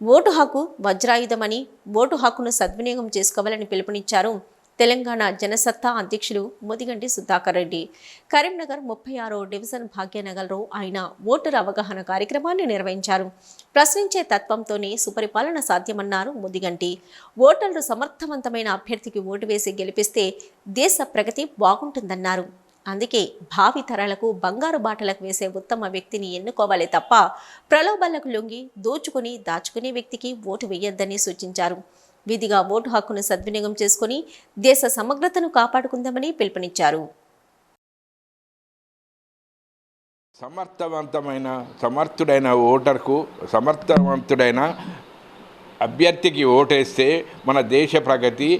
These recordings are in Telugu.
ఓటు హక్కు వజ్రాయుధమని ఓటు హక్కును సద్వినియోగం చేసుకోవాలని పిలుపునిచ్చారు తెలంగాణ జనసత్తా అధ్యక్షులు ముదిగంటి సుధాకర్ రెడ్డి. కరీంనగర్ ముప్పై ఆరో డివిజన్ భాగ్యనగర్లో ఆయన ఓటరు అవగాహన కార్యక్రమాన్ని నిర్వహించారు. ప్రశ్నించే తత్వంతోనే సుపరిపాలన సాధ్యమన్నారు ముదిగంటి. ఓటర్లు సమర్థవంతమైన అభ్యర్థికి ఓటు వేసి గెలిపిస్తే దేశ ప్రగతి బాగుంటుందన్నారు. అందుకే భావి తరాలకు బంగారు బాటలకు వేసే ఉత్తమ వ్యక్తిని ఎన్నుకోవాలి తప్ప ప్రలోభాలకు లొంగి దోచుకుని దాచుకునే వ్యక్తికి ఓటు వేయొద్దని సూచించారు. విధిగా ఓటు హక్కును సద్వినియోగం చేసుకుని దేశ సమగ్రతను కాపాడుకుందామని పిలుపునిచ్చారు. సమర్థవంతమైన సమర్థుడైన ఓటర్కు సమర్థవంతుడైన అభ్యర్థికి ఓటేస్తే మన దేశ ప్రగతి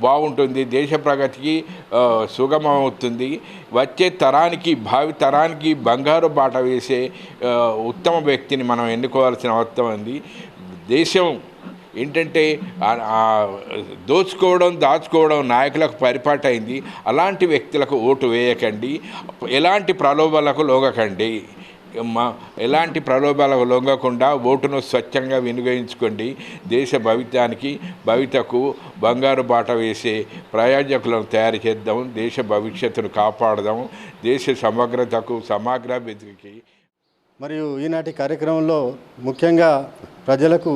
బాగుంటుంది దేశ ప్రగతికి సుగమమవుతుంది. వచ్చే తరానికి భావి తరానికి బంగారు బాట వేసే ఉత్తమ వ్యక్తిని మనం ఎన్నుకోవాల్సిన అవసరం ఉంది. దేశం ఏంటంటే దోచుకోవడం దాచుకోవడం నాయకులకు పరిపాటు అయింది. అలాంటి వ్యక్తులకు ఓటు వేయకండి. ఎలాంటి ప్రలోభాలకు లోగకండి. ఎలాంటి ప్రలోభాలకు లొంగకుండా ఓటును స్వచ్ఛంగా వినియోగించుకోండి. దేశ భవిత్యానికి భవితకు బంగారు బాట వేసే ప్రయోజకులను తయారు చేద్దాం. దేశ భవిష్యత్తును కాపాడదాం. దేశ సమగ్రతకు సమగ్ర సమగ్రాభివృద్ధికి మరియు ఈనాటి కార్యక్రమంలో ముఖ్యంగా ప్రజలకు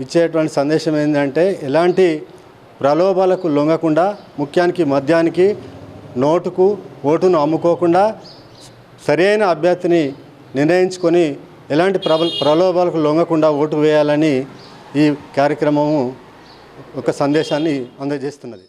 ఇచ్చేటువంటి సందేశం ఏంటంటే ఎలాంటి ప్రలోభాలకు లొంగకుండా ముఖ్యానికి మద్యానికి నోటుకు ఓటును అమ్ముకోకుండా సరైన అభ్యర్థిని నిర్ణయించుకొని ఎలాంటి ప్రబల ప్రలోభాలకు లొంగకుండా ఓటు వేయాలని ఈ కార్యక్రమము ఒక సందేశాన్ని అందజేస్తున్నది.